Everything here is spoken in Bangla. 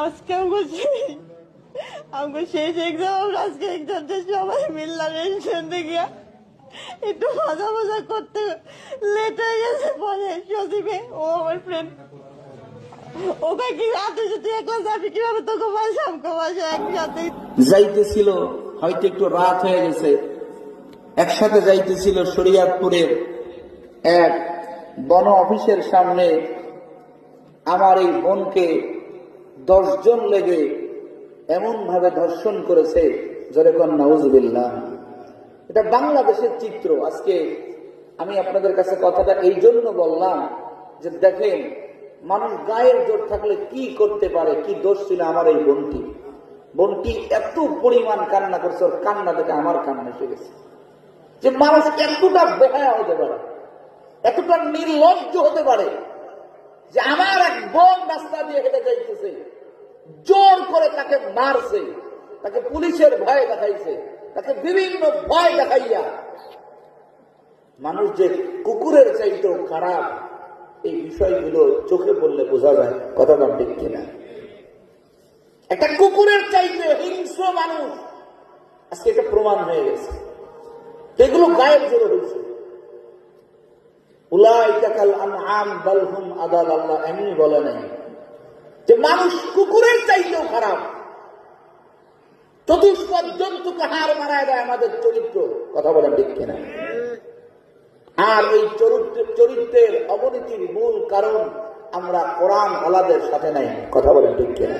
আজকে আমাকে শেষ এক্সাম আজকে এক্সাম সবাই মিললাম রেস্টুরেন্ট থেকে। একটু মজা মজা করতে লেট হয়ে গেছে পরে সজীবে, ও আমার ফ্রেন্ড ওকে কি রাতে যদি একলা যাবি কীভাবে? তোকে আমাকে বাসা একসাথে? যাইতেছিল, হয়তো একটু রাত হয়ে গেছে। একসাথে যাইতেছিল শরিয়াতপুরের এক বন অফিসের সামনে। আমার এই বোনকে দশজন লেগে এমন ভাবে ধর্ষণ করেছে, জোরে কন, নাউজুবিল্লাহ। এটা বাংলাদেশের চিত্র। আজকে আমি আপনাদের কাছে কথাটা এই জন্য বললাম যে দেখেন, মানুষ গায়ের জোর থাকলে কি করতে পারে, কি দোষ ছিল আমার এই বোনটি? বোনটি এত পরিমাণ কান্না করছে, ওর কান্না দেখে আমার কান্না এসে গেছে। যে মানুষ এতটা বেহায়া হতে পারে, এতটা নির্লজ্জ হতে পারে যে আমার এক বোন রাস্তা দিয়ে হেঁটে তাকে মারছে, তাকে পুলিশের ভয় দেখাইছে, তাকে বিভিন্ন ভয় দেখাইয়া। মানুষ যে কুকুরের চাইতেও খারাপ, এই বিষয়গুলো চোখে পড়লে বোঝা যায় কথা কথাটা ঠিক কিনা। একটা কুকুরের চাইতে হিংস্র মানুষ, আজকে এটা প্রমাণ হয়ে গেছে। এগুলো গায়েব জোরে হয়েছে বাল আদাল আল্লাহ, এমনি বলে নাই যে মানুষ কুকুরের চাইতেও খারাপ চতুষ্পদ পর্যন্ত হার মারায় দেয় আমাদের চরিত্র। কথা বলেন ঠিক কিনা? আর এই চরিত্র- চরিত্রের অবনতির মূল কারণ আমরা কোরআন আলাদের সাথে নাই। কথা বলেন ঠিক কিনা?